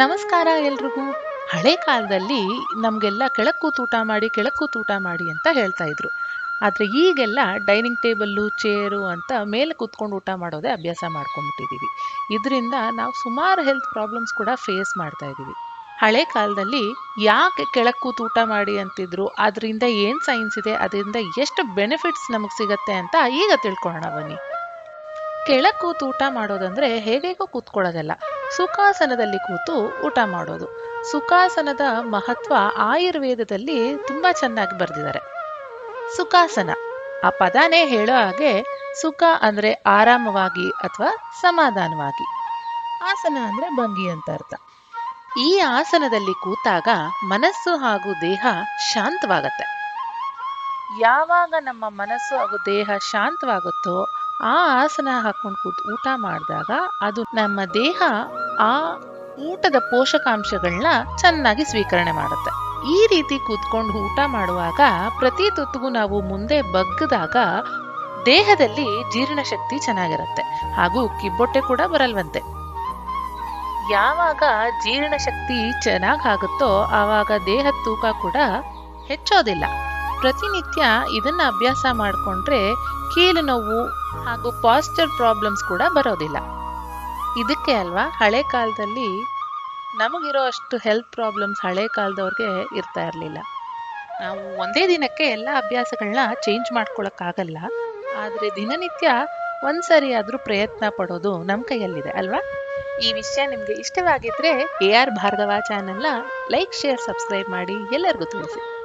ನಮಸ್ಕಾರ ಎಲ್ರಿಗೂ. ಹಳೆ ಕಾಲದಲ್ಲಿ ನಮಗೆಲ್ಲ ಕೆಳಕ್ಕೂ ತೂಟ ಮಾಡಿ, ಕೆಳಕ್ಕೂ ತೂಟ ಮಾಡಿ ಅಂತ ಹೇಳ್ತಾ ಇದ್ರು. ಆದರೆ ಈಗೆಲ್ಲ ಡೈನಿಂಗ್ ಟೇಬಲ್ಲು, ಚೇರು ಅಂತ ಮೇಲೆ ಕೂತ್ಕೊಂಡು ಊಟ ಮಾಡೋದೇ ಅಭ್ಯಾಸ ಮಾಡ್ಕೊಂಡ್ಬಿಟ್ಟಿದ್ದೀವಿ ಇದರಿಂದ ನಾವು ಸುಮಾರು ಹೆಲ್ತ್ ಪ್ರಾಬ್ಲಮ್ಸ್ ಕೂಡ ಫೇಸ್ ಮಾಡ್ತಾ ಇದ್ದೀವಿ ಹಳೆ ಕಾಲದಲ್ಲಿ ಯಾಕೆ ಕೆಳಕ್ಕೂ ತೂಟ ಮಾಡಿ ಅಂತಿದ್ರು ಅದರಿಂದ ಏನು ಸೈನ್ಸ್ ಇದೆ ಅದರಿಂದ ಎಷ್ಟು ಬೆನಿಫಿಟ್ಸ್ ನಮಗೆ ಸಿಗತ್ತೆ ಅಂತ ಈಗ ತಿಳ್ಕೊಳ್ಳೋಣ ಬನ್ನಿ. ಕೆಳಕ್ಕೂ ತೂಟ ಊಟ ಮಾಡೋದಂದ್ರೆ ಹೇಗೇಗೋ ಕೂತ್ಕೊಳ್ಳೋದಲ್ಲ. ಸುಖಾಸನದಲ್ಲಿ ಕೂತು ಊಟ ಮಾಡೋದು. ಸುಖಾಸನದ ಮಹತ್ವ ಆಯುರ್ವೇದದಲ್ಲಿ ತುಂಬಾ ಚೆನ್ನಾಗಿ ಬರೆದಿದ್ದಾರೆ. ಸುಖಾಸನ. ಆ ಪದಾನೇ ಹೇಳೋ ಹಾಗೆ ಸುಖ ಅಂದ್ರೆ ಆರಾಮವಾಗಿ ಅಥವಾ ಸಮಾಧಾನವಾಗಿ. ಆಸನ ಅಂದ್ರೆ ಭಂಗಿ ಅಂತ ಅರ್ಥ. ಈ ಆಸನದಲ್ಲಿ ಕೂತಾಗ ಮನಸ್ಸು ಹಾಗೂ ದೇಹ ಶಾಂತವಾಗತ್ತೆ. ಯಾವಾಗ ನಮ್ಮ ಮನಸ್ಸು ಹಾಗೂ ದೇಹ ಶಾಂತವಾಗುತ್ತೋ ಆ ಆಸನ ಹಾಕೊಂಡು ಕೂತು ಊಟ ಮಾಡಿದಾಗ ಅದು ನಮ್ಮ ದೇಹ ಆ ಊಟದ ಪೋಷಕಾಂಶಗಳನ್ನ ಚೆನ್ನಾಗಿ ಸ್ವೀಕರಣೆ ಮಾಡುತ್ತೆ. ಈ ರೀತಿ ಕೂತ್ಕೊಂಡು ಊಟ ಮಾಡುವಾಗ ಪ್ರತಿ ತುತ್ತಿಗೂ ನಾವು ಮುಂದೆ ಬಗ್ಗದಾಗ ದೇಹದಲ್ಲಿ ಜೀರ್ಣಶಕ್ತಿ ಚೆನ್ನಾಗಿರುತ್ತೆ. ಹಾಗೂ ಕಿಬ್ಬೊಟ್ಟೆ ಕೂಡ ಬರಲ್ವಂತೆ. ಯಾವಾಗ ಜೀರ್ಣಶಕ್ತಿ ಚೆನ್ನಾಗಾಗುತ್ತೋ ಆವಾಗ ದೇಹದ ತೂಕ ಕೂಡ ಹೆಚ್ಚೋದಿಲ್ಲ. ಪ್ರತಿನಿತ್ಯ ಇದನ್ನ ಅಭ್ಯಾಸ ಮಾಡಿಕೊಂಡ್ರೆ ಕೀಲು ನೋವು ಹಾಗೂ ಪಾಸ್ಚರ್ ಪ್ರಾಬ್ಲಮ್ಸ್ ಕೂಡ ಬರೋದಿಲ್ಲ. ಇದಕ್ಕೆ ಅಲ್ವಾ? ಹಳೆ ಕಾಲದಲ್ಲಿ ನಮಗಿರೋ ಅಷ್ಟು ಹೆಲ್ತ್ ಪ್ರಾಬ್ಲಮ್ಸ್ ಹಳೆ ಕಾಲದವ್ರಿಗೆ ಇರ್ತಾ ಇರಲಿಲ್ಲ. ನಾವು ಒಂದೇ ದಿನಕ್ಕೆ ಎಲ್ಲ ಅಭ್ಯಾಸಗಳನ್ನ ಚೇಂಜ್ ಮಾಡ್ಕೊಳಕ್ಕಾಗಲ್ಲ. ಆದರೆ ದಿನನಿತ್ಯ ಒಂದ್ಸರಿ ಆದರೂ ಪ್ರಯತ್ನ ಪಡೋದು ನಮ್ಮ ಕೈಯಲ್ಲಿದೆ, ಅಲ್ವಾ? ಈ ವಿಷಯ ನಿಮಗೆ ಇಷ್ಟವಾಗಿದ್ರೆ ಎ ಆರ್ ಭಾರ್ಗವ ಚಾನೆಲ್ನ ಲೈಕ್, ಶೇರ್, ಸಬ್ಸ್ಕ್ರೈಬ್ ಮಾಡಿ ಎಲ್ಲರಿಗೂ ತಿಳಿಸಿ.